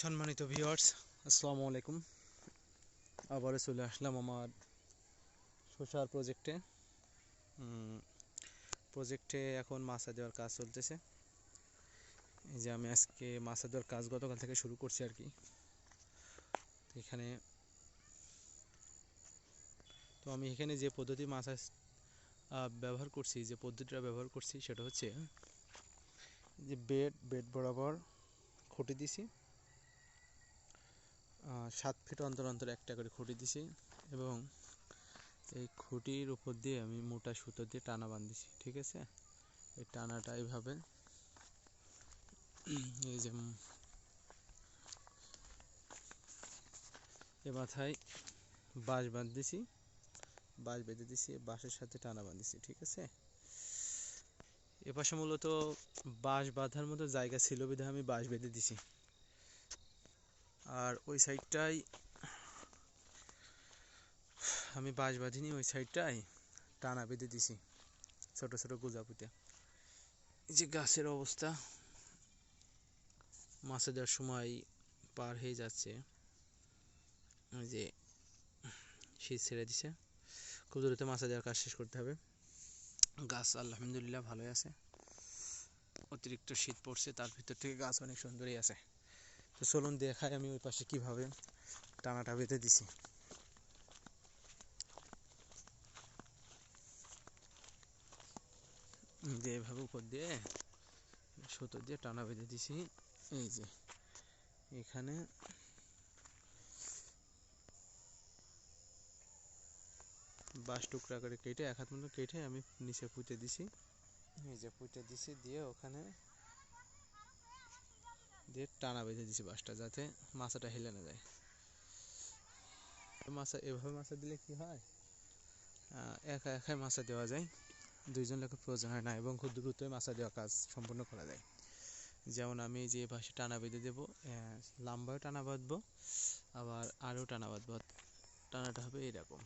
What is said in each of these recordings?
সম্মানিত ভিউয়ার্স আসসালামু আলাইকুম। আবারও চলে আসলাম আমার সোশ্যাল প্রজেক্টে প্রজেক্টে এখন মাছা দেওয়ার কাজ চলতেছে। এই যে আমি আজকে মাছা দেওয়ার কাজ গতকাল থেকে শুরু করছি আর কি। এখানে তো আমি এখানে যে পদ্ধতি মাছা ব্যবহার করছি, যে পদ্ধতিটা ব্যবহার করছি সেটা হচ্ছে যে বেড বেড বরাবর খুঁটি দিছি। সাত ফিট অন্তর অন্তর একটা করে খুঁটি দিছি এবং এই খুঁটির উপর দিয়ে আমি মোটা সুতো দিয়ে টানা বাঁধিছি, ঠিক আছে? এই টানাটা এইভাবে। এই যে এ মাথায় বাঁশ বাঁধতেছি বাঁশ বেঁধে দিছি, বাঁশের সাথে টানা বাঁধিছি, ঠিক আছে? এপাশে মূলত বাঁশ বাঁধার মতো জায়গা ছিল বিধে আমি বাঁশ বেঁধে দিছি। আর ওই সাইডটাই আমি বাঁশ বাঁধিনি, ওই সাইডটাই টানা বেঁধে দিছি, ছোট ছোট গোজা পুঁতে। এই যে গাছের অবস্থা, মাছে দেওয়ার সময় পার হয়ে যাচ্ছে। ওই যে শীত ছেড়ে দিছে, খুব দ্রুত মাছে দেওয়ার কাজ শেষ করতে হবে। গাছ আলহামদুলিল্লাহ ভালোই আছে, অতিরিক্ত শীত পড়ছে, তার ভিতর থেকে গাছ অনেক সুন্দরই আছে। তো চলুন দেখাই আমি ওই পাশে কীভাবে টানাটা বেঁধে দিছি। যে এভাবে উপর দিয়ে সুতো দিয়ে টানা বেঁধে দিছি। এই যে, এখানে বাঁশ টুকরা করে কেটে, এক হাত মতো কেটে আমি নিচে পুঁতে দিছি। যে পুঁতে দিছি, দিয়ে ওখানে দিয়ে টানা বেঁধে দিছি বাঁশটা যাতে মাছটা হেলে না যায়। মাছা, এভাবে মাছা দিলে কি হয়? একা একাই মাছা দেওয়া যায়। দুইজন লোকের প্রয়োজন হয় না এবং খুব দ্রুতই মাছা দেওয়া কাজ সম্পূর্ণ করা যায়। যেমন আমি যে পাশে টানা বেঁধে দেবো লাম্বাও টানা বাঁধবো, আবার আরও টানা বাঁধবো। টানাটা হবে এরকম।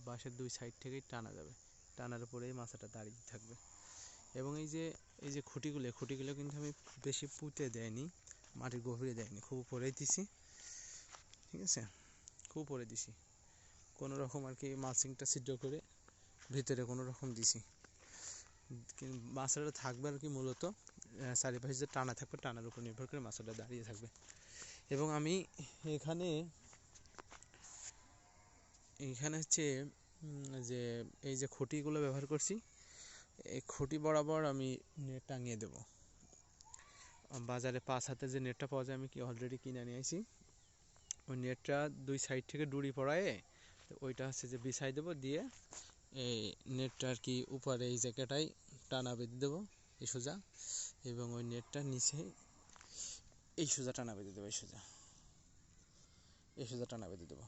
বাঁশের দুই সাইড থেকেই টানা যাবে। টানার উপরেই মাছাটা দাঁড়িয়ে থাকবে। এবং এই যে এই যে খুঁটিগুলো খুঁটিগুলো কিন্তু আমি বেশি পুঁতে দেয়নি মাটির গভীরে দেয়নি, খুব উপরেই দিছি। ঠিক আছে? খুব উপরে দিছি। কোনো রকম আর কি মাছিংটা সিদ্ধ করে ভিতরে কোনো রকম দিছি। মাছটা থাকবে আর কি মূলত চারিপাশে যে টানা থাকবে, টানার উপর নির্ভর করে মাছটা দাঁড়িয়ে থাকবে। এবং আমি এখানে এইখানে হচ্ছে যে এই যে খুঁটিগুলো ব্যবহার করছি, এই খুঁটি বরাবর আমি নেট টাঙিয়ে দেব। বাজারে পাঁচ হাতে যে নেটটা পাওয়া যায়, আমি কি অলরেডি কিনে নিয়ে আসি ওই নেটটা দুই সাইড থেকে ডুরি পড়ায়ে ওইটা হচ্ছে যে বিছাই দেবো, দিয়ে এই নেটটা আর কি উপরে এই জায়গাটাই টানা বেঁধে দেবো, এই সোজা, এবং ওই নেটটার নিচে এই সোজা টানা বেঁধে দেবো, এই সোজা। এই সোজা টানা বেঁধে দেবো।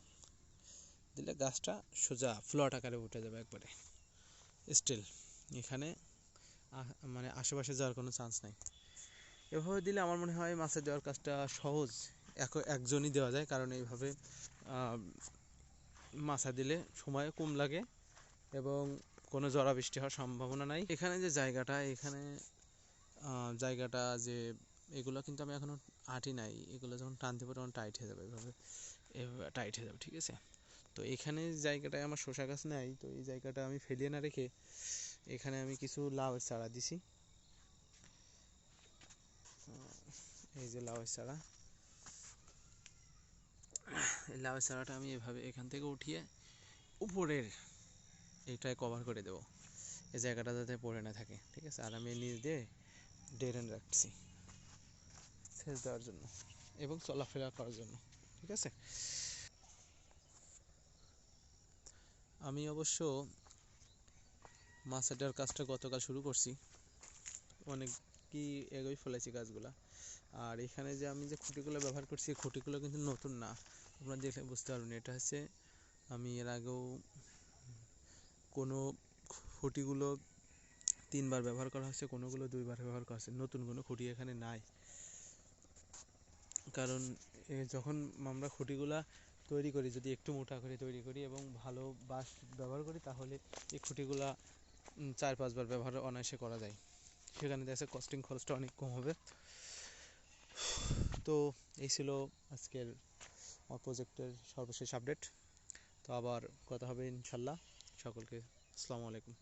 দিলে গাছটা সোজা ফ্লট আকারে উঠে যাবে একবারে। স্টিল এখানে মানে আশেপাশে যাওয়ার কোনো চান্স নাই। এভাবে দিলে আমার মনে হয় মাছের দেওয়ার কাজটা সহজ। এক, একজনই দেওয়া যায়, কারণ এইভাবে মাছা দিলে সময় কম লাগে এবং কোনো জড়া বৃষ্টি হওয়ার সম্ভাবনা নাই। এখানে যে জায়গাটা, এখানে জায়গাটা যে এগুলো কিন্তু আমি এখনও আটি নাই। এগুলো যখন টানতে পারি তখন টাইট হয়ে যাবে এভাবে এভাবে টাইট হয়ে যাবে, ঠিক আছে? তো এখানে জায়গাটায় আমার শসা গাছ নাই, তো এই জায়গাটা আমি ফেলিয়ে না রেখে এখানে আমি কিছু লাউয়ের চারা দিছি। এই যে লাউয়ের চারা। এই লাউয়ের চারাটা আমি এভাবে এখান থেকে উঠিয়ে উপরের এইটায় কভার করে দেবো। এই জায়গাটা যাতে পড়ে না থাকে, ঠিক আছে? আর আমি নিচ দিয়ে ড্রেন রাখছি সেচ দেওয়ার জন্য এবং চলাফেরা করার জন্য, ঠিক আছে? আমি অবশ্য মাছ কাজটা গতকাল শুরু করছি। অনেক কি এগোই ফেলেছি গাছগুলা। আর এখানে যে আমি যে খুঁটিগুলো ব্যবহার করছি খুঁটিগুলো কিন্তু নতুন না। আপনারা দেখলে বুঝতে পারবেন এটা হচ্ছে আমি এর আগেও কোনো খুঁটিগুলো তিনবার ব্যবহার করা হচ্ছে, কোনোগুলো দুইবার ব্যবহার করা হচ্ছে। নতুন কোনো খুঁটি এখানে নাই। কারণ যখন আমরা খুঁটিগুলা তৈরি করি, যদি একটু মোটা করে তৈরি করি এবং ভালো বাঁশ ব্যবহার করি, তাহলে এই খুঁটিগুলা চার পাঁচবার ব্যবহার অনায়াসে করা যায়। সেখানে দেখা কস্টিং খরচটা অনেক কম হবে। তো এই ছিল আজকের আমার প্রজেক্টের সর্বশেষ আপডেট তো আবার কথা হবে ইনশাল্লাহ। সকলকে আসসালামু আলাইকুম।